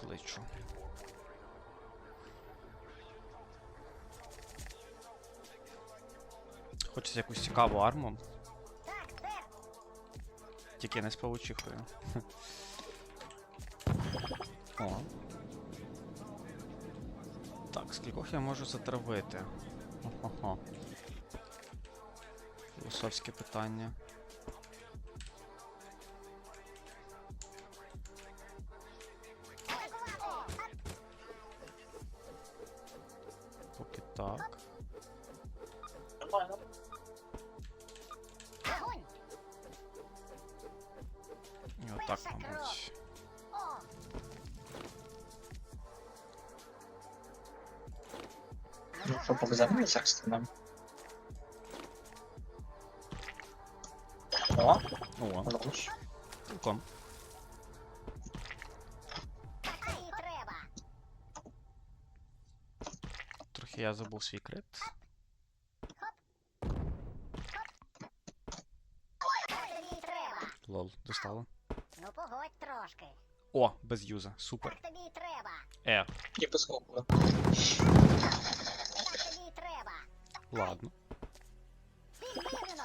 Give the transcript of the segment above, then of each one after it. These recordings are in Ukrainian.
кличу. Хочеться якусь цікаву арму. Тільки не з павучихою. О. Так, скількох я можу затравити? Ого. Філософське питання. І отак, мабуть. Ну, що повеземо з екстреном? О, О, хорош. цілком. Трохи я забув свій крит. Лол, достало. Ну погодь трошки. О, без юза. Супер. Так тобі й треба. Е, І без. Так тобі й треба. ладно. Відмінено.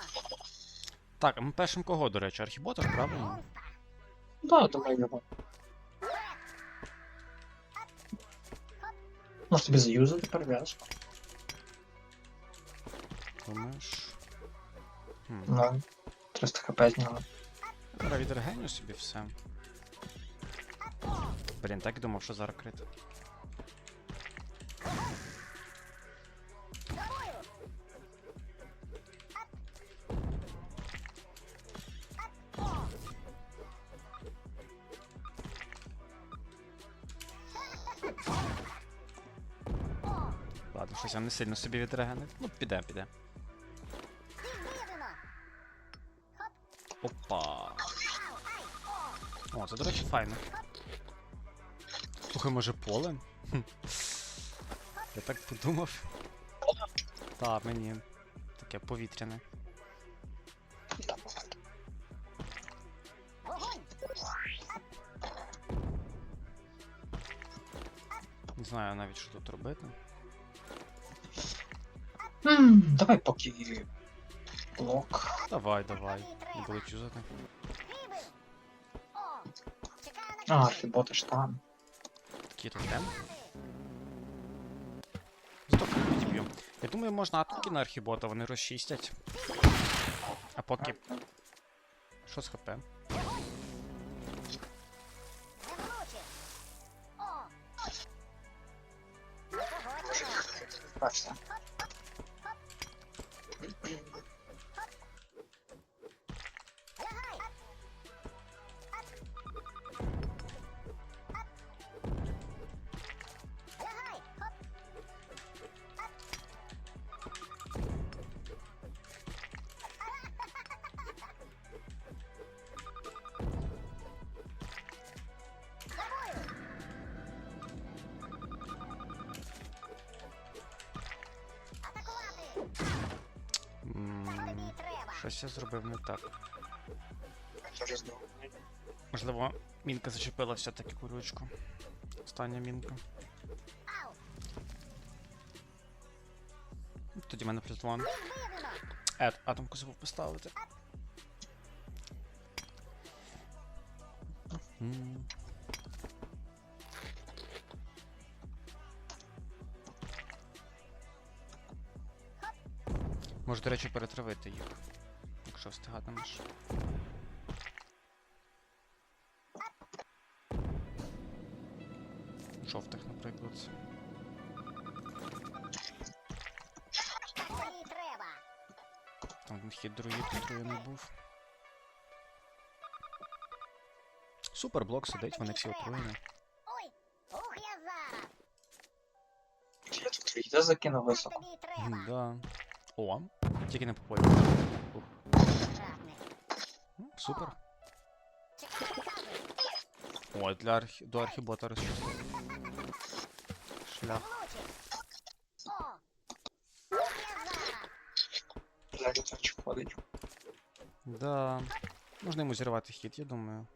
Так, а ми пишемо кого, до речі, архібота ж, правильно? Монстр. Да, думаю його. Може тобі заюзати перев'язку? Думаєш? Хм. Ну, 300 хп з нього. Зараз відрегеню собі все. Блін, так і думав, що зараз крит. Ладно, щось я не сильно собі відрегенив. Ну, піде, піде. Опа. О, це, до речі, файно. Слухай, може поле? Хм. Я так подумав. Так, мені таке повітряне. Не знаю навіть, що тут робити. М, Давай поки блок. Давай, давай. Не буду чузати. А, архіботи ж там. Тотем. Зато підіб'ю. Я думаю, можна атаки на архібота, вони розчистять. А поки. Що з ХП? Не Щось я зробив не так. Можливо, мінка зачепила все-таки курючку. Остання мінка. Тоді в мене плюс два. Ед, атомку забув поставити. Може, до речі, перетравити їх. Якщо встигатимеш. Жовтих, наприклад. Там хід друїд отруєний був. Супер блок сидить, вони всі отруєні. Я тут закинув високо. Да. О, тільки не попой. Ух. Жадний. Ну, Супер. Чекай наказу. О, для архі... до архібота розчистив. Шлях. Влучив. О. Ух, я зараз. Взагалі так ходить. Да. Можна йому зірвати хід, я думаю.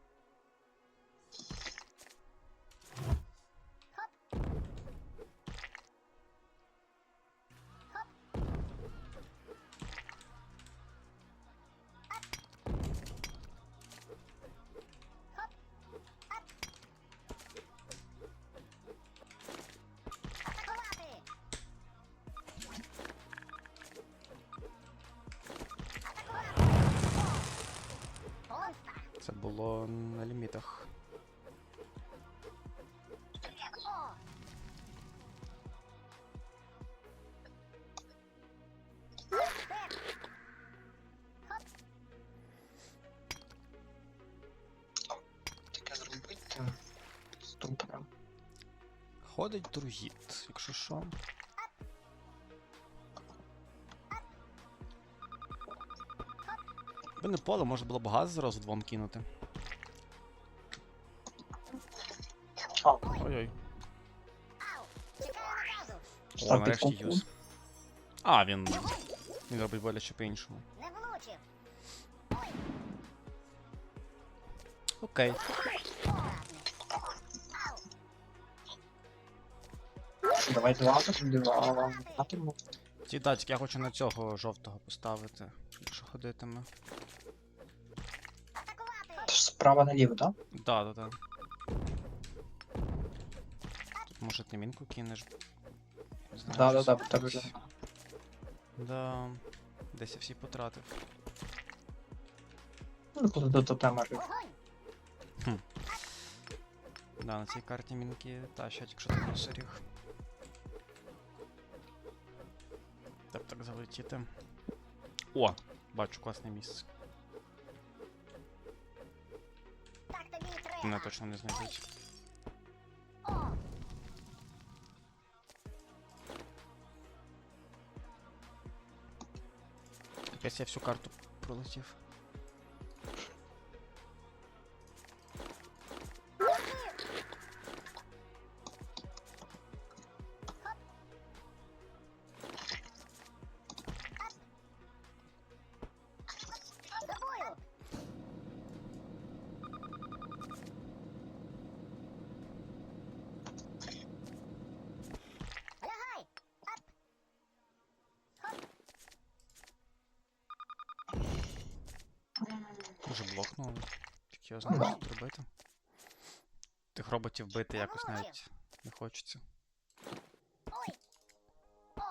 було на лімітах. О! Таке зробити. Ступнем. Ходить другіт, якщо що. Би не поле, можна було б газ зразу двом кинути. А, Ой-ой. О, нарешті юз. А, він. Він робить боляче по-іншому. Окей. Порадник! Ау! Давай два, два матиму. Ті датчик, я хочу на цього жовтого поставити, якщо ходитиме. Справа наліво, так? Да, да, да. Тут може ти мінку кинеш. Не знаю, Да, да, щось да, якось. так вже. Да. Десь я всі потратив. Ну, коли до тотема. Вогонь! Да, на цій карті мінки тащать, якщо ти посеріг. Так, так залетіти. О! Бачу класне місце. Мене точно не знайдуть. Капець я всю карту пролетів. Уже блокнули. Так я знаю, що тут робити. Тих роботів бити якось навіть не хочеться. Ой! О!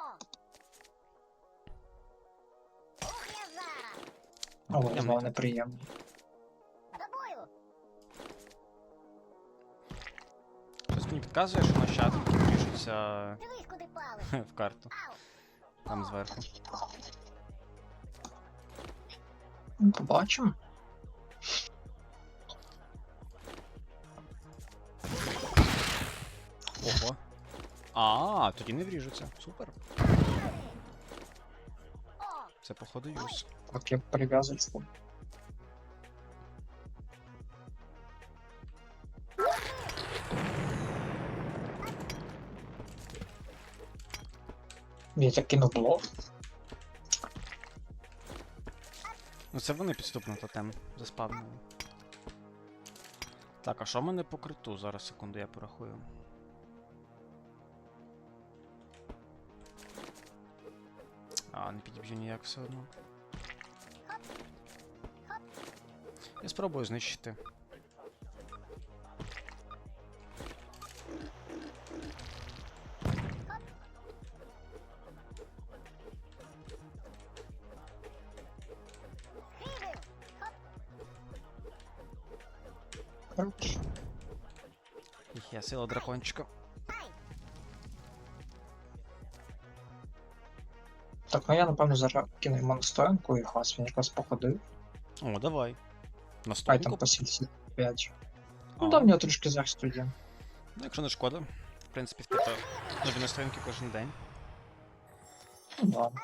Ух, я зараз! О, Приємний знову тут. неприємно. Щось мені підказує, що нащадки пишуться в карту. Там зверху. Ну, Побачимо. Тоді не вріжуться. Супер. Це походу юз. Так, я прив'язочку. Я так кинув блок. Ну це вони підступно тотем заспавнили. Так, а що в мене по криту? Зараз секунду я порахую. А, не підіб'ю ніяк все одно. Я спробую знищити. Їх сила дракончика. Ну я напевно зараз кину йому настоянку і хас він якраз походив. О, давай. Ай там Наступнику. по сільці 5. А, Ну там в нього трішки захисту є. Ну, якщо не шкода. В принципі, в тебе нові настоянки кожен день. Ну ладно.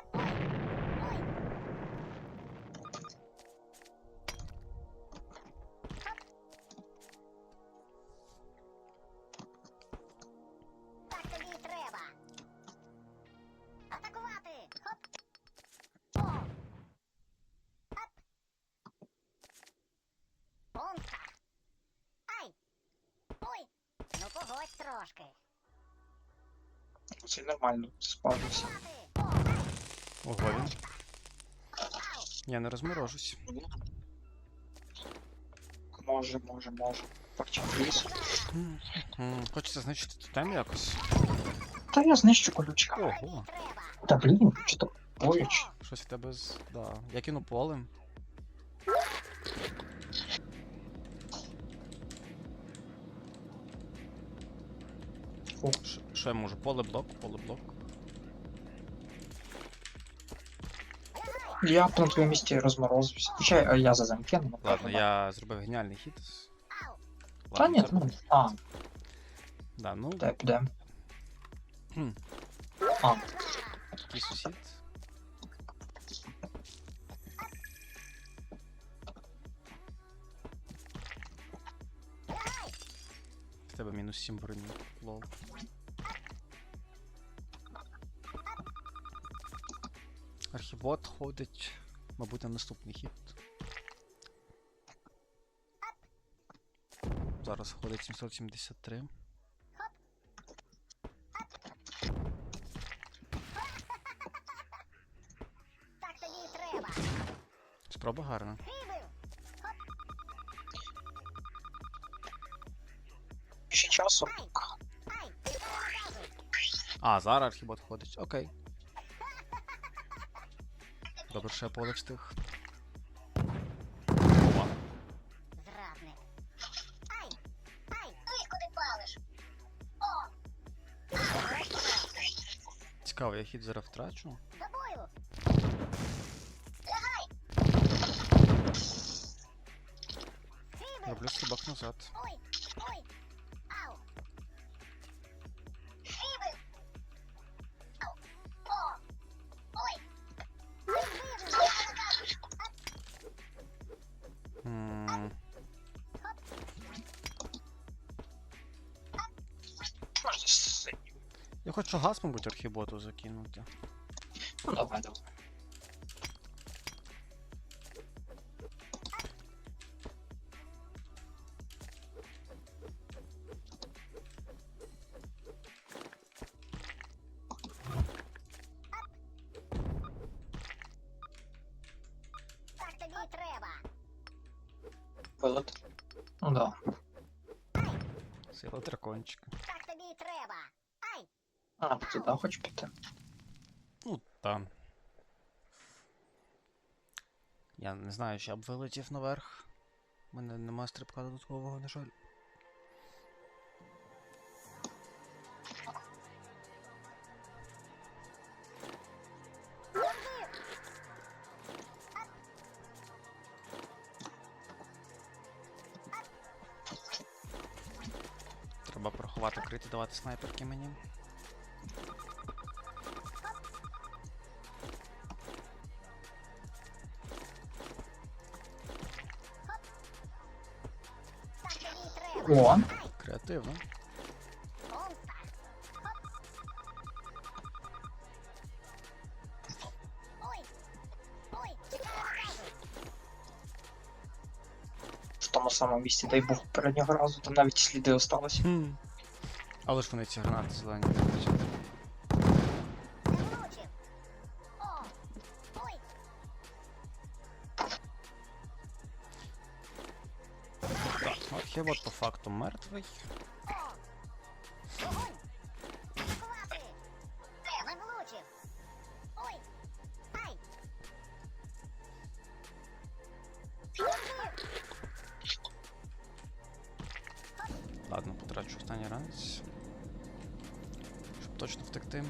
нормально спавнився. Ого, він. Я не розморожусь. Може, може, може. Парчак ліс. Хочеться знищити тотем якось. Та я знищу колючка. Ого. Та блін, чи то поруч. Щось в тебе з. Да. Я кину полем. О, Ш... Що я можу? Поле блок, поле блок. Я б на твоєму місці розморозився. Хоча а я за замки, ну Ладно, я зробив геніальний хід. Та ні, ну. А, Да, ну, підемо. Хм. А, такий сусід. В тебе мінус 7 броні. Лол. Архібот ходить, мабуть, на наступний хід. Зараз ходить 773. Так тобі і треба. Спроба гарна. Ще часу. А, зараз архібот ходить. Окей. Добре, я поле встиг. Опа. Ай! Ай! Цікаво, я хід зараз втрачу. Роблю стрибок назад. Ой! Я хочу газ, мабуть, архіботу закинути. Ну давай, давай. Туди піти? Ну, там. Я не знаю, чи я б вилетів наверх. У мене нема стрибка додаткового, на жаль. Треба проховати крити, давати снайперки мені. Показуй! в тому самому місці, дай бог, був попереднього разу, там навіть сліди осталось. Хм. Але ж вони ці гранати зелені. Не Так, по факту мертвий. Ладно, потрачу останній ранець. Щоб точно втекти.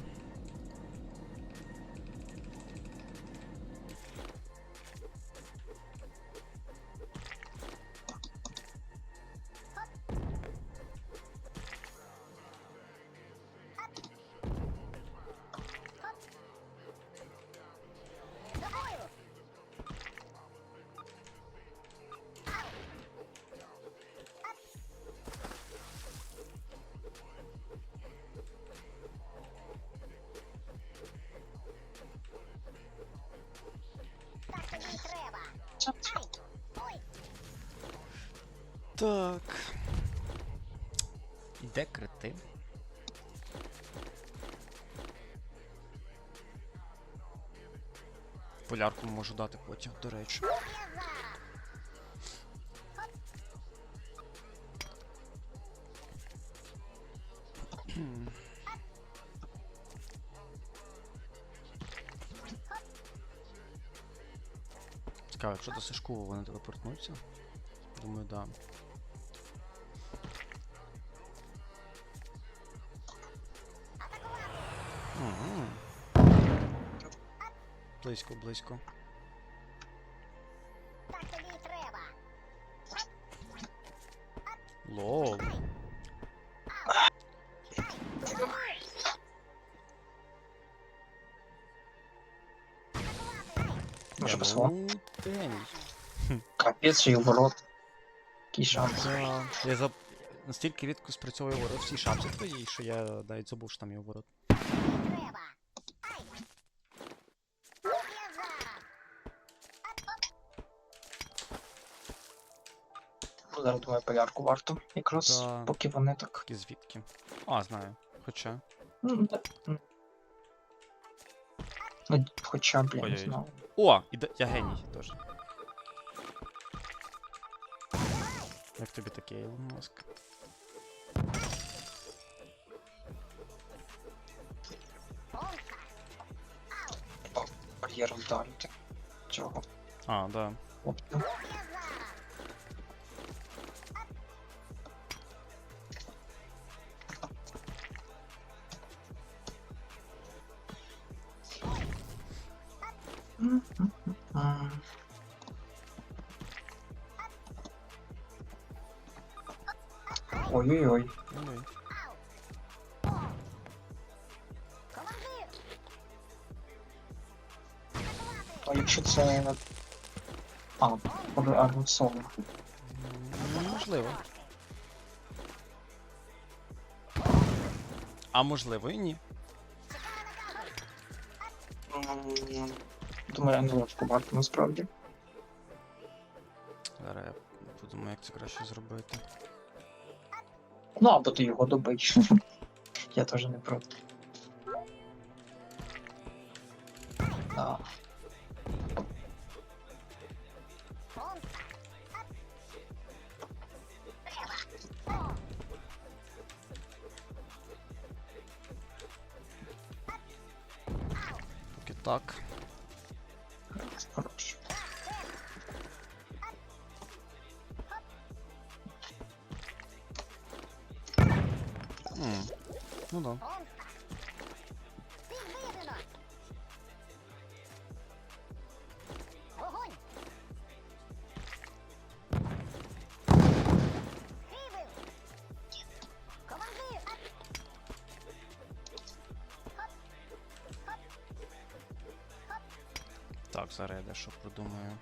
Так. Де крити? Полярку можу дати потім, до речі. Цікаво, якщо до Сашку вони телепортнуться. Думаю, да. Близько, близько. Лол. Може Я посилав. молодець. Капець і ворот. Який шанс. Я за... настільки рідко спрацьовую ворот в цій шапці твоїй, що я навіть забув, що там є ворот. Зараз думаю, полярку варто. Якраз Да. поки вони так. І звідки? А, знаю. Хоча. Ну, да. Ну, хоча, блін, не знаю. О! Іде... Я геній теж. Як тобі таке, Ілон Маск? Помста. О, Бар'єр вдарити. Цього. А, да. Атакувати. А якщо це. А, буде анонсовано. М, Можливо. А можливо і ні. Думаю, англійську варто насправді. Зараз я подумаю, як це краще зробити. Ну, або ти його добич. Я теж не проти. Да. Так. Ну да. Так, зараз я дещо продумаю.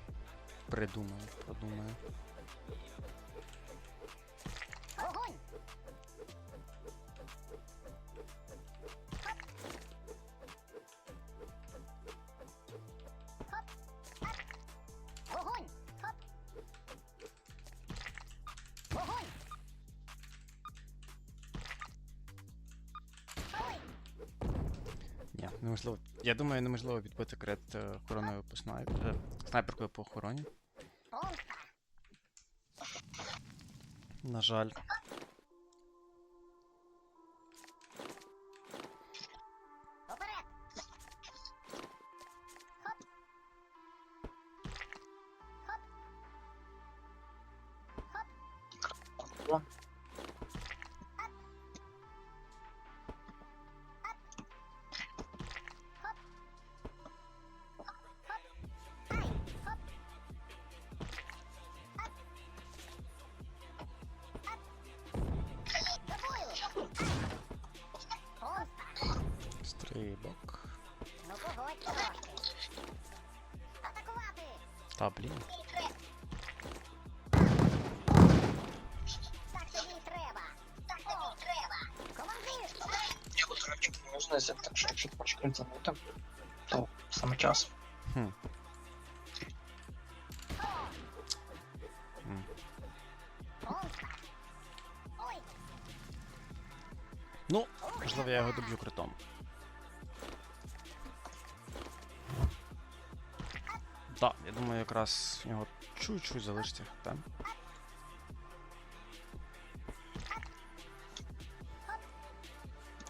Придумаю, продумаю. Я думаю, неможливо відбити крит е, охороною по снайп... е, снайперкою по охороні. На жаль. Стрибок. Ну погодь трошки. Атакувати. Та блін. Так тобі треба. Так тобі треба. Командир. Я от речі не знизив, так якщо ти хочеш крит то саме час. Хм. М. Помста. Ой. Ну, можливо, я його доб'ю критом. Так, я думаю, якраз в нього чуть-чуть залишиться хп.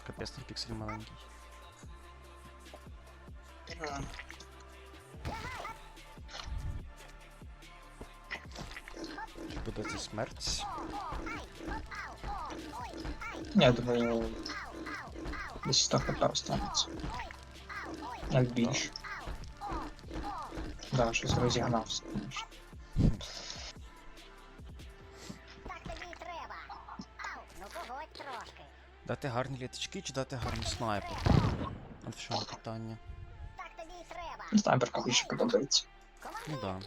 Капець, той піксель маленький. Буде це смерть. Я думаю, десь 100 хп останеться. Навіть більше. Да, щось розігнався. конечно. Так тобі й треба. Ау, ну погодь трошки. Дати гарні літачки чи дати гарний снайпер? От в чому питання. Так тобі й треба. Снайперка більше подобається. Ну да.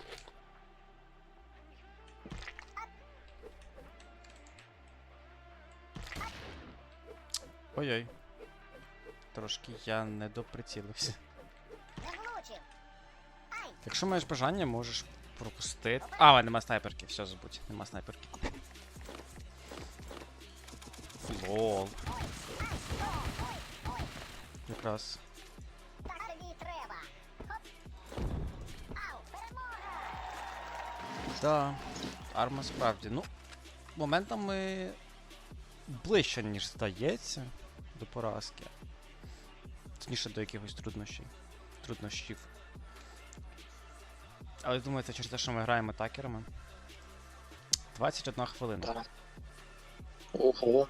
Ой-ой. Трошки я не доприцілився. Не влучив. Якщо маєш бажання, можеш пропустити. А, але нема снайперки, все забудь, нема снайперки. Лол. Якраз. Да, арма справді. Ну, моментами ближче, ніж здається, до поразки. Точніше до якихось труднощів. Труднощів. Але думаю, це через те, що ми граємо атакерами. 21 хвилина. Ого.